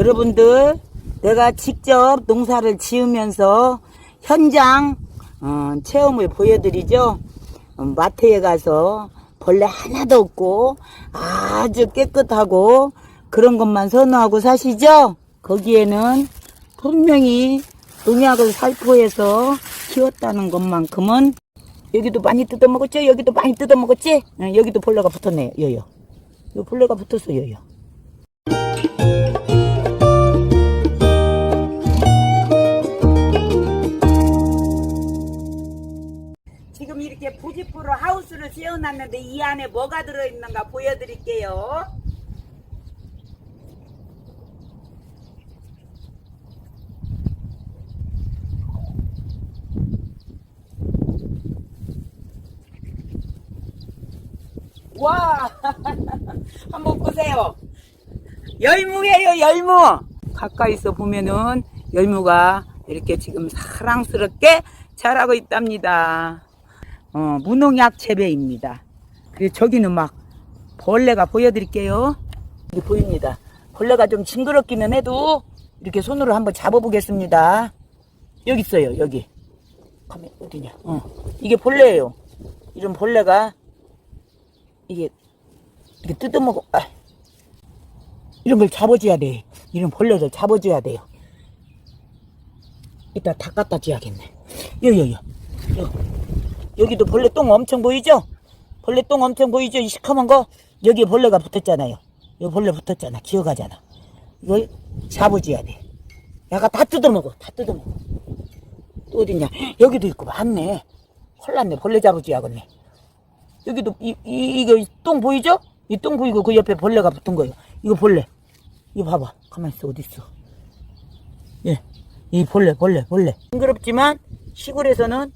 여러분들 내가 직접 농사를 지으면서 현장 어, 체험을 보여드리죠. 어, 마트에 가서 벌레 하나도 없고 아주 깨끗하고 그런 것만 선호하고 사시죠. 거기에는 분명히 농약을 살포해서 키웠다는 것만큼은 여기도 많이 뜯어먹었죠? 여기도 많이 뜯어먹었지? 어, 여기도 벌레가 붙었네요. 여요. 요 벌레가 붙었어요. 요 하우스를 세워놨는데 이 안에 뭐가 들어있는가 보여드릴게요. 와, 한번 보세요. 열무예요, 열무. 가까이서 보면은 열무가 이렇게 지금 사랑스럽게 자라고 있답니다. 어, 무농약 재배입니다. 그리고 저기는 막 벌레가 보여드릴게요. 여기 보입니다. 벌레가 좀 징그럽기는 해도 이렇게 손으로 한번 잡아보겠습니다. 여기 있어요, 여기. 가면 어디냐? 어, 이게 벌레예요. 이런 벌레가 이게 이렇게 뜯어먹어. 아, 이런 걸 잡아줘야 돼. 이런 벌레를 잡아줘야 돼요. 이따 다 갖다 줘야겠네. 여기, 여기. 여기. 여 기도 벌레 똥 엄청 보이죠? 벌레 똥 엄청 보이죠? 이 시커먼 거? 여기에 벌레가 붙었잖아요. 여기 벌레 붙었잖아. 기어가잖아. 이걸 잡아줘야 돼. 야가 다 뜯어먹어. 다 뜯어먹어. 또 어딨냐? 여기도 있고 많네. 헐났네. 벌레 잡아줘야겠네. 여기도 이, 이 이거 똥 보이죠? 이 똥 보이고 그 옆에 벌레가 붙은 거예요. 이거 벌레. 이거 봐봐. 가만 있어. 어디 있어? 예, 이 벌레, 벌레, 벌레. 징그럽지만 시골에서는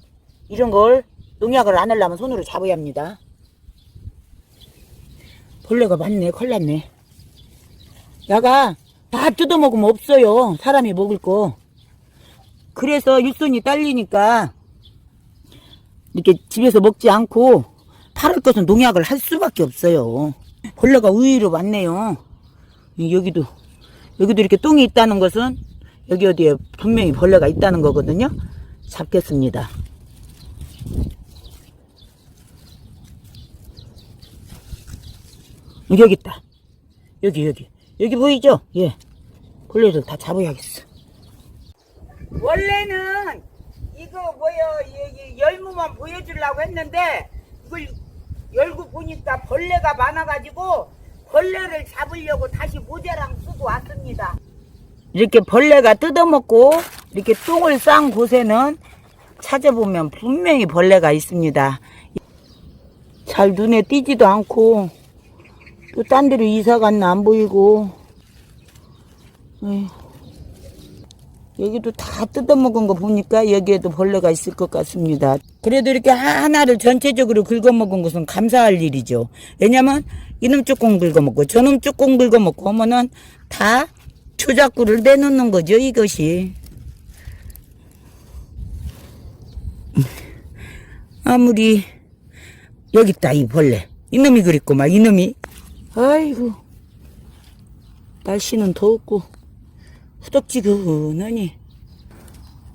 이런 걸 농약을 안 하려면 손으로 잡아야 합니다. 벌레가 많네. 컬 났네. 야가 다 뜯어먹으면 없어요. 사람이 먹을 거. 그래서 일손이 딸리니까 이렇게 집에서 먹지 않고 팔을 것은 농약을 할 수밖에 없어요. 벌레가 의외로 많네요. 이 여기도 여기도 이렇게 똥이 있다는 것은 여기 어디에 분명히 벌레가 있다는 거거든요. 잡겠습니다. 여기 있다. 여기 여기 여기 보이죠? 예. 벌레를 다 잡아야겠어. 원래는 이거 뭐야 이- 이 열무만 보여주려고 했는데 이걸 열고 보니까 벌레가 많아가지고 벌레를 잡으려고 다시 모자랑 쓰고 왔습니다. 이렇게 벌레가 뜯어먹고 이렇게 똥을 싼 곳에는 찾아보면 분명히 벌레가 있습니다. 잘 눈에 띄지도 않고 또 딴 데로 이사 갔나 안 보이고. 여기도 다 뜯어먹은 거 보니까 여기에도 벌레가 있을 것 같습니다. 그래도 이렇게 하- 하나를 전체적으로 긁어먹은 것은 감사할 일이죠. 왜냐면 이놈 조금 긁어먹고 저놈 조금 긁어먹고 하면은 다 초자꾸를 내놓는 거죠, 이것이. 아무리 여기 있다 이 벌레 이놈이 그립구만 이놈이 아이고 날씨는 더웠고 후덕지근하니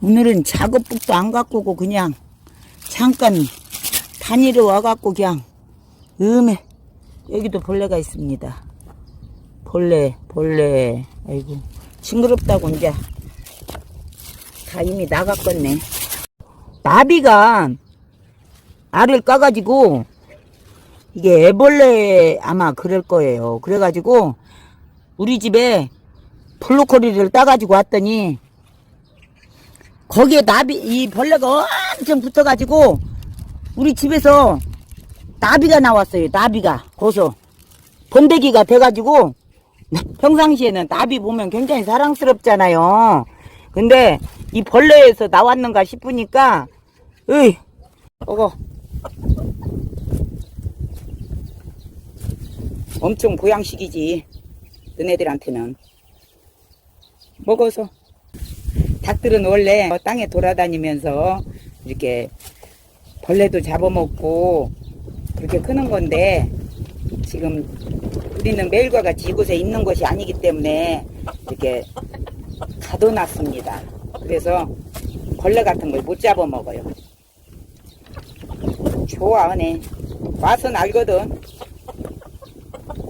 오늘은 작업복도 안 갖고 오고 그냥 잠깐 다니러 와갖고 그냥 음에 여기도 벌레가 있습니다. 벌레 벌레. 아이고 징그럽다고 이제 다 이미 나갔겠네. 나비가 알을 까가지고 이게 애벌레 아마 그럴 거예요. 그래가지고 우리 집에 블루코리를 따가지고 왔더니 거기에 나비 이 벌레가 엄청 붙어가지고 우리 집에서 나비가 나왔어요. 나비가. 거기서 번데기가 돼가지고 평상시에는 나비 보면 굉장히 사랑스럽잖아요. 근데 이 벌레에서 나왔는가 싶으니까 으이 먹어 엄청 보양식이지 너네들한테는 먹어서 닭들은 원래 땅에 돌아다니면서 이렇게 벌레도 잡아먹고 그렇게 크는 건데 지금 우리는 매일과 같이 이곳에 있는 것이 아니기 때문에 이렇게 가둬놨습니다. 그래서 벌레 같은 걸 못 잡아먹어요. 좋아, 은혜. 맛은 알거든.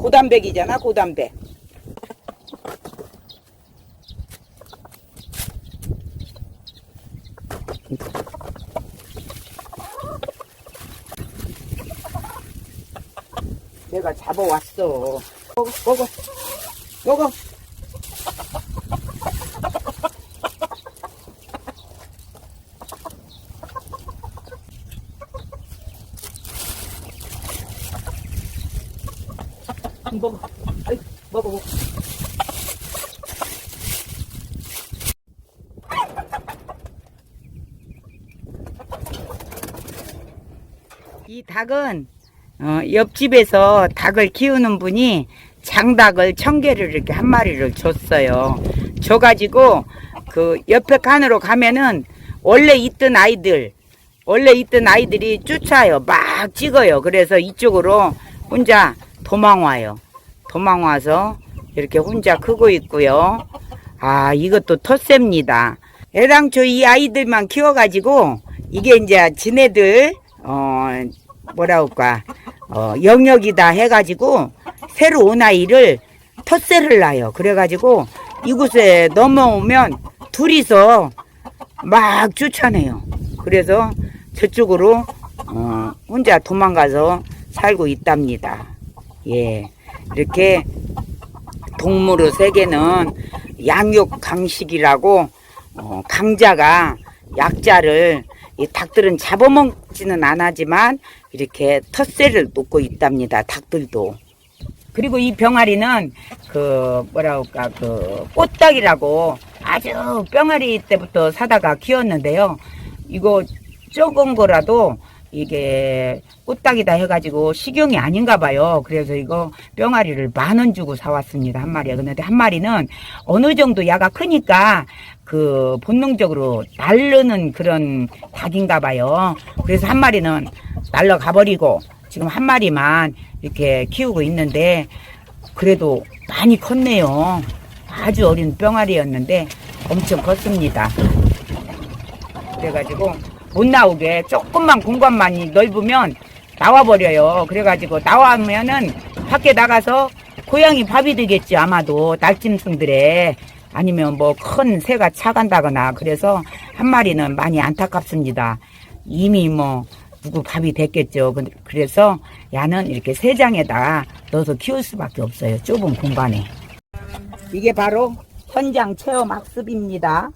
고단백이잖아, 고단백. 내가 잡아왔어. 먹어, 먹어, 먹어. 먹어. 아이, 먹어, 먹어. 이 닭은 어, 옆집에서 닭을 키우는 분이 장닭을 천 개를 이렇게 한 마리를 줬어요. 줘가지고 그 옆에 칸으로 가면은 원래 있던 아이들 원래 있던 아이들이 쫓아요. 막 찍어요. 그래서 이쪽으로 혼자 도망 와요. 도망 와서 이렇게 혼자 크고 있고요. 아 이것도 텃셉니다. 애당초 이 아이들만 키워가지고 이게 이제 지네들 어 뭐라 할까 어, 영역이다 해가지고 새로 온 아이를 텃세를 놔요. 그래가지고 이곳에 넘어오면 둘이서 막 쫓아내요. 그래서 저쪽으로 어, 혼자 도망가서 살고 있답니다. 예, 이렇게 동물의 세계는 양육 강식이라고 어, 강자가 약자를 이 닭들은 잡아먹지는 않았지만 이렇게 텃세를 놓고 있답니다. 닭들도. 그리고 이 병아리는 그 뭐라 할까 그 꽃닭이라고 아주 병아리 때부터 사다가 키웠는데요. 이거 적은 거라도 이게 꽃닭이다 해가지고 식용이 아닌가 봐요. 그래서 이거 병아리를 만 원 주고 사왔습니다. 한 마리에. 근데 한 마리는 어느 정도 야가 크니까 그 본능적으로 날르는 그런 닭인가 봐요. 그래서 한 마리는 날라가 버리고 지금 한 마리만 이렇게 키우고 있는데 그래도 많이 컸네요. 아주 어린 병아리였는데 엄청 컸습니다. 그래가지고 못 나오게 조금만 공간만이 넓으면 나와버려요. 그래가지고 나와면은 밖에 나가서 고양이 밥이 되겠지 아마도 날짐승들에 아니면 뭐 큰 새가 차간다거나 그래서 한 마리는 많이 안타깝습니다. 이미 뭐 누구 밥이 됐겠죠. 그- 그래서 야는 이렇게 세 장에다 넣어서 키울 수밖에 없어요. 좁은 공간에. 이게 바로 현장 체험 학습입니다.